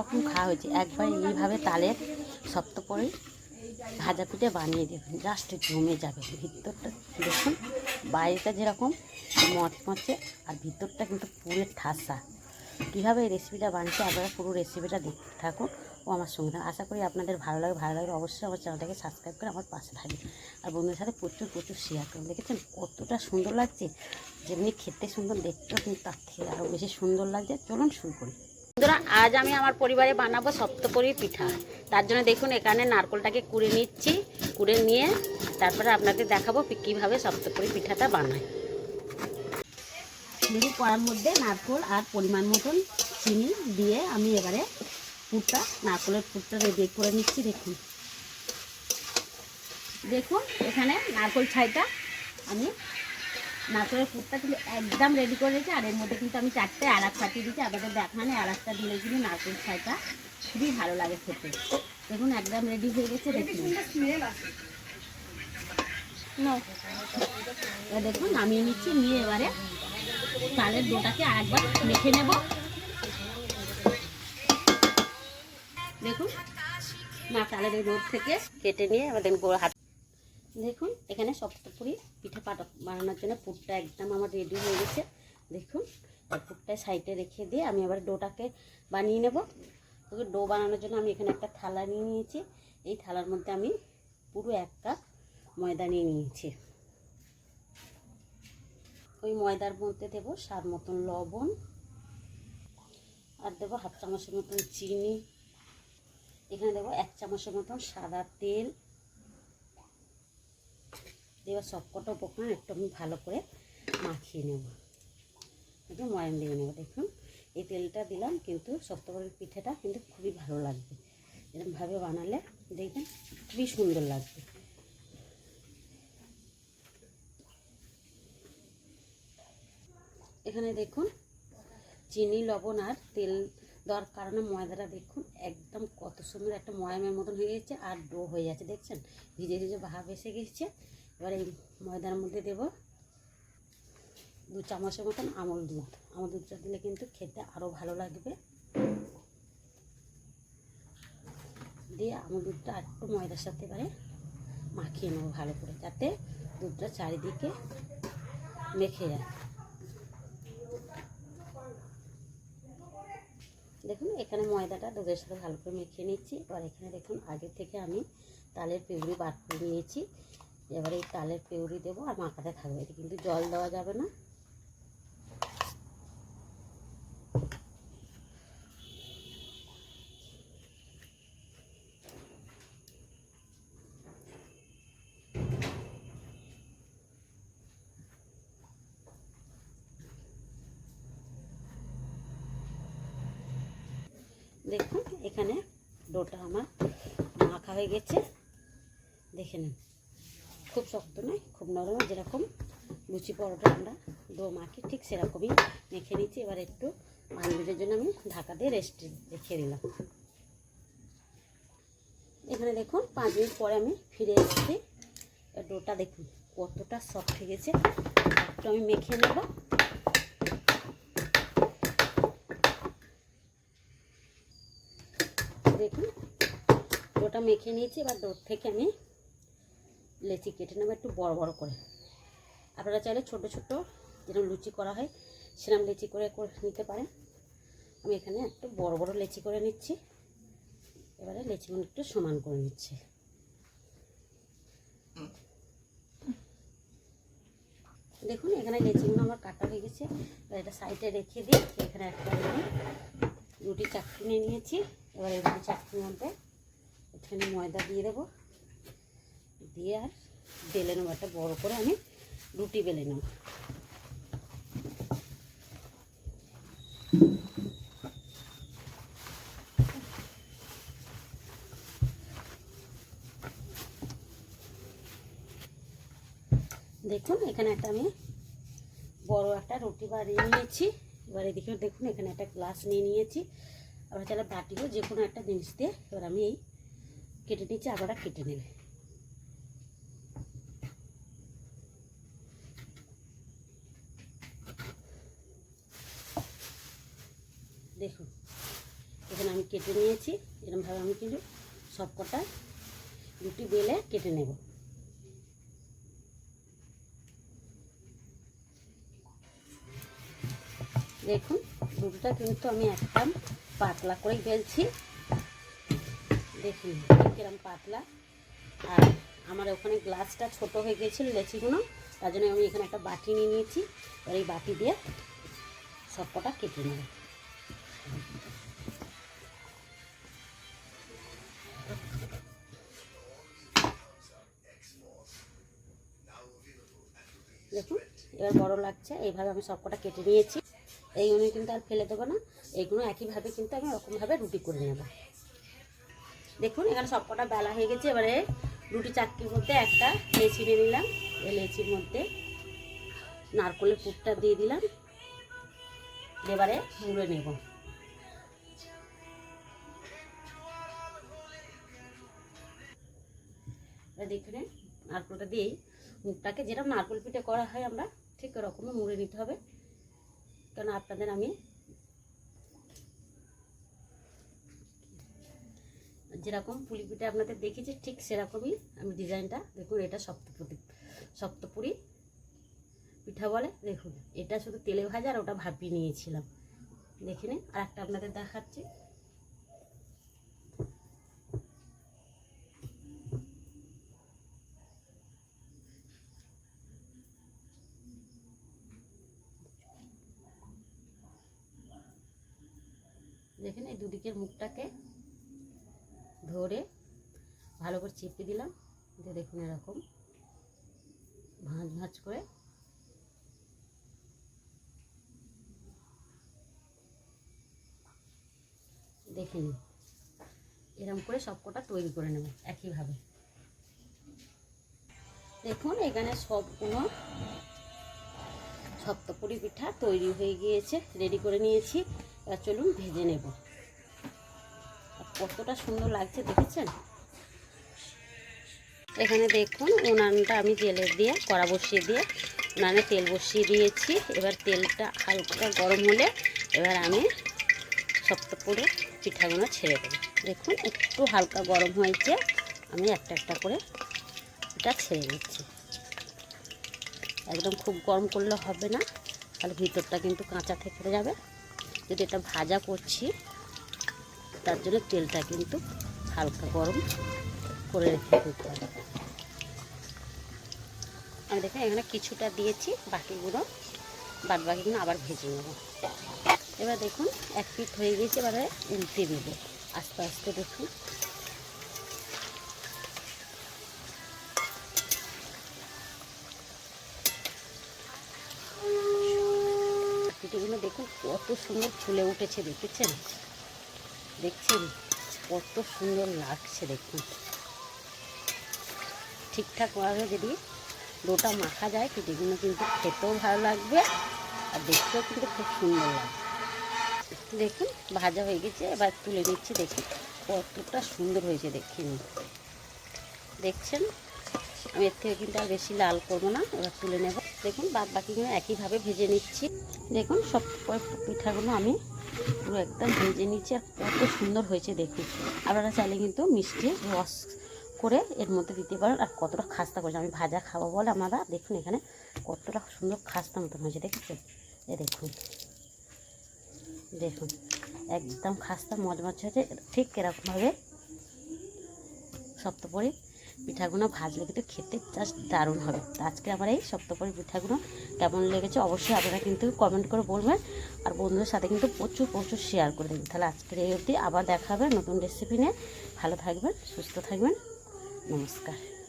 রকম খাওয়া হয়েছে। একবার এইভাবে তালের সপ্তপরি ভাজা পিঠে বানিয়ে দেবেন জাস্ট জমে যাবে। ভিতরটা দেখুন, বাইরেটা যেরকম মচমচে, আর ভিতরটা কিন্তু পুরো ঠাসা। কীভাবে এই রেসিপিটা বানিয়েছে, আপনারা পুরো রেসিপিটা দেখতে থাকুন ও আমার সঙ্গে আশা করি আপনাদের ভালো লাগে ভালো লাগলে অবশ্যই আমার চ্যানেলটাকে সাবস্ক্রাইব করে আমার পাশে থাকবে আর বন্ধুদের সাথে প্রচুর প্রচুর শেয়ার করুন দেখেছেন কতটা সুন্দর লাগছে? যেমনি খেতে সুন্দর, দেখতেও কিন্তু তার থেকে আরও বেশি সুন্দর লাগছে। চলুন শুরু করি। বন্ধুরা আজ আমি আমার পরিবারে বানাবো সপ্তপরি পিঠা। তার জন্য দেখুন, এখানে নারকোলটাকে কুড়ে নিচ্ছি, কুড়ে নিয়ে তারপরে আপনাকে দেখাবো কীভাবে সপ্তপরি পিঠাটা বানায়। দেখুন কড়ার মধ্যে নারকোল আর পরিমাণ মতন চিনি দিয়ে আমি এবারে পুরটা, নারকোলের পুরটা রেডি করে নিচ্ছি, দেখুন। দেখুন, এখানে নারকোল ছাইটা আমি নারকলের পুরটা কিন্তু একদম রেডি করে রেখেছি আর এর মধ্যে কিন্তু আমি চারটে আলাক পাঠিয়ে দিচ্ছি আপনাদের দেখানে আলাকটা দিলে কিন্তু নারকল ছাইটা খুবই ভালো লাগে খেতে। দেখুন একদম রেডি হয়ে গেছে দেখুন। দেখুন নামিয়ে নিচ্ছি নিয়ে এবারে চালের ডোটাকে আরেকবার মেখে নেব। দেখুন না চালের রোদ থেকে কেটে নিয়ে আমাদের হাত দেখুন, এখানে সপ্তপুরি পিঠে পাটা বানানোর জন্য পুরটা একদম আমার রেডি হয়ে গেছে। দেখুন পুরটা সাইডে রেখে দিয়ে আমি আবার ডোটাকে বানিয়ে নেব। ডো বানানোর জন্য আমি এখানে একটা থালা নিয়ে নিয়েছি। এই থালার মধ্যে আমি পুরো এক কাপ ময়দা নিয়ে নিয়েছি। ওই ময়দার মধ্যে দেবো স্বাদ মতন লবণ। আর দেবো হাফ চামচের মতন চিনি। এখানে দেবো এক চামচের মতন সাদা তেল। এবার সবকটা উপকরণ একটু ভালো করে মাখিয়ে নেব। একটু ময়ান দিয়ে নেব, দেখুন। এই তেলটা দিলাম, কিন্তু শক্তকরের পিঠেটা কিন্তু খুবই ভালো লাগবে। এরকমভাবে বানালে দেখবেন খুবই সুন্দর লাগবে। এখানে দেখুন, চিনি, লবণ আর তেল দেওয়ার কারণে ময়দাটা দেখুন একদম কত সুন্দর একটা ময়ামের মতন হয়ে গেছে, আর ডো হয়ে যাচ্ছে, দেখছেন? ভিজে ভিজে ভাব এসে গেছে। এবার এই ময়দার মধ্যে দেব দু চামচের মতন আমল দুধ। আমল দুধটা দিলে কিন্তু খেতে আরও ভালো লাগবে। দিয়ে আমল দুধটা একটু ময়দার সাথে এবারে মাখিয়ে নেব ভালো করে, যাতে দুধটা চারিদিকে মেখে যায়। দেখুন, এখানে ময়দাটা দুধের সাথে ভালো করে মেখে নিচ্ছি। এবার এখানে দেখুন, আগে থেকে আমি তালের পিউরি বার করে নিয়েছি। এবারে এই তালের পিউরি দেবো আর মাখাতে থাকবে। এটা কিন্তু জল দেওয়া যাবে না। দেখুন, এখানে ডোটা আমার মাখা হয়ে গেছে। দেখে নিন। খুব শক্ত নয়, খুব নরম, যেরকম লুচি পরোটা আমরা ডো মাখি, ঠিক সেরকমই মেখে নিচ্ছি এবার একটু পাঁচ মিনিটের জন্য আমি ঢাকা দিয়ে রেস্ট রেখে দিলাম। এখানে দেখুন, পাঁচ মিনিট পরে আমি ফিরে এসেছি। ডোটা দেখুন, কতটা সফট হয়ে গেছে। একটু আমি মেখে নেব। দেখুন, ডোটা মেখে নিয়েছি। এবার ডোর থেকে আমি লেচি কেটে নেব একটু বড় বড় করে। আপনারা চাইলে ছোট ছোট যেরকম লুচি করা হয়, সেরকম লেচি করে নিতে পারেন। আমি এখানে একটু বড় বড় লেচি করে নিচ্ছি। এবারে লেচিগুলো একটু সমান করে নিচ্ছি। দেখুন, এখানে লেচিগুলো আমার কাটা হয়ে গেছে। এবার এটা সাইডে রেখে দিই এখানে একটা রুটি চাকরি নিয়েছি। এবার এই রুটি চাকরির মধ্যে এখানে ময়দা দিয়ে দেবো। দিয়ে আর বেলে নেব, একটা বড়ো করে আমি রুটি বেলে নেব। দেখুন, এখানে একটা আমি বড় একটা রুটি বানিয়ে নিয়েছি। এবার এদিকে দেখুন, এখানে একটা গ্লাস নিয়ে নিয়েছি। আবার চাইলে বাটিও যে কোনো একটা জিনিস দিয়ে এবার আমি এই কেটে নিচ্ছি আবার কেটে নেবে দেখুন এখানে আমি কেটে নিয়েছি এরকমভাবে আমি কিন্তু সব কটা রুটি বেলে কেটে নেব। দেখুন, রুটিটা কিন্তু আমি একদম পাতলা করেই বেলছি। দেখুন, কিরম পাতলা। আর আমার ওখানে গ্লাসটা ছোট হয়ে গিয়েছিল লেচিগুলো, তার জন্য আমি এখানে একটা বাটি নিয়ে নিয়েছি। আর এই বাটি দিয়ে সব কটা কেটে নেব। দেখুন, এবার বড় লাগছে, এইভাবে আমি সব কটা নিয়েছি। এই এইগুলো কিন্তু আর ফেলে দেবো না এইগুলো একইভাবে কিন্তু আমি ওরকমভাবে রুটি করে নেব। দেখুন, এখানে সব কটা বেলা হয়ে গেছে, এবারে রুটি চাকরির মধ্যে একটা লেচি নিয়ে নিলাম। এই লেচির মধ্যে নারকলের পুরটা দিয়ে দিলাম। এবারে মুড়ে নেব। দেখুন, নারকলটা দিয়েই মুখটাকে যেরকম নারকল পিঠে করা হয় আমরা, ঠিক ওরকমই মুড়ে নিতে হবে। কেন আপনাদের আমি যেরকম পুলি পিঠে আপনাদের দেখেছি ঠিক সেরকমই আমি ডিজাইনটা, দেখুন এটা সপ্তপুরি সপ্তপুরি পিঠা বলে, দেখুন। এটা শুধু তেলে ভাজা আর ওটা ভাপিয়ে নিয়েছিলাম। দেখে নিন আর একটা আপনাদের দেখাচ্ছি। দেখেন এই দুদিকের মুখটাকে ধরে ভালো করে চেপে দিলাম। দিয়ে দেখুন এরকম ভাঁজ ভাঁজ করে। দেখে নিন এরকম করে সবকটা তৈরি করে নেব একইভাবে। দেখুন এখানে সবগুলো সপ্তপুরি পিঠা তৈরি হয়ে গিয়েছে রেডি করে নিয়েছি। এবার চলুন ভেজে নেব। কতটা সুন্দর লাগছে, দেখেছেন? এখানে দেখুন, উনানটা আমি জেলে দিয়ে, কড়া বসিয়ে দিয়ে, উনানে তেল বসিয়ে দিয়েছি। এবার তেলটা হালকা গরম হলে এবার আমি সপ্তপুরে পিঠাগুলো ছেড়ে দেবো। দেখুন, একটু হালকা গরম হয়েছে। আমি একটা একটা করে এটা ছেড়ে দিচ্ছি। একদম খুব গরম করলে হবে না, তাহলে ভিতরটা কিন্তু কাঁচা থেকে যাবে। যদি এটা ভাজা করছি, তার জন্য তেলটা কিন্তু হালকা গরম করে রেখে দিতে হবে। আমি দেখেন এখানে কিছুটা দিয়েছি, বাকিগুলো বাদ বাকিগুলো আবার ভেজে নেব। এবার দেখুন, এক পিঠ হয়ে গিয়েছে, এবারে উল্টে দেবো। আস্তে আস্তে দেখুন পিঠেগুলো দেখুন, কত সুন্দর ফুলে উঠেছে, দেখেছেন? দেখছেন? কত সুন্দর লাগছে, দেখুন। ঠিকঠাকভাবে যদি ডোটা মাখা যায় পিঠেগুলো কিন্তু খেতেও ভালো লাগবে আর দেখতেও কিন্তু খুব সুন্দর লাগবে। দেখুন, ভাজা হয়ে গেছে, এবার তুলে নিচ্ছি, দেখি কতটা সুন্দর হয়েছে দেখিন দেখছেন? আমি এর থেকে কিন্তু আর বেশি লাল করব না, এবার তুলে নেব। দেখুন, বাদ বাকিগুলো একইভাবে ভেজে নিচ্ছি। দেখুন, সব পিঠাগুলো আমি পুরো একদম ভেজে নিচ্ছি, আর কত সুন্দর হয়েছে দেখুন। আপনারা চাইলে কিন্তু মিষ্টি রস করে এর মধ্যে দিতে পারেন, আর কতটা খাস্তা করেছে। আমি ভাজা খাব বলে আপনারা দেখুন এখানে কতটা সুন্দর খাস্তা মতন হয়েছে, দেখেছেন? এ দেখুন দেখুন, একদম খাস্তা মজমজ হয়েছে, ঠিক এরকমভাবে সপ্তপরি পিঠাগুলো ভাজলে কিন্তু খেতে জাস্ট দারুণ হবে। তো আজকে আমার এই সপ্তপরি পিঠাগুলো কেমন লেগেছে অবশ্যই আপনারা কিন্তু কমেন্ট করে বলবেন। আর বন্ধুদের সাথে কিন্তু প্রচুর প্রচুর শেয়ার করে দেবেন। তাহলে আজকের এই অবধি আবার দেখা হবে নতুন রেসিপি নিয়ে। ভালো থাকবেন, সুস্থ থাকবেন। নমস্কার।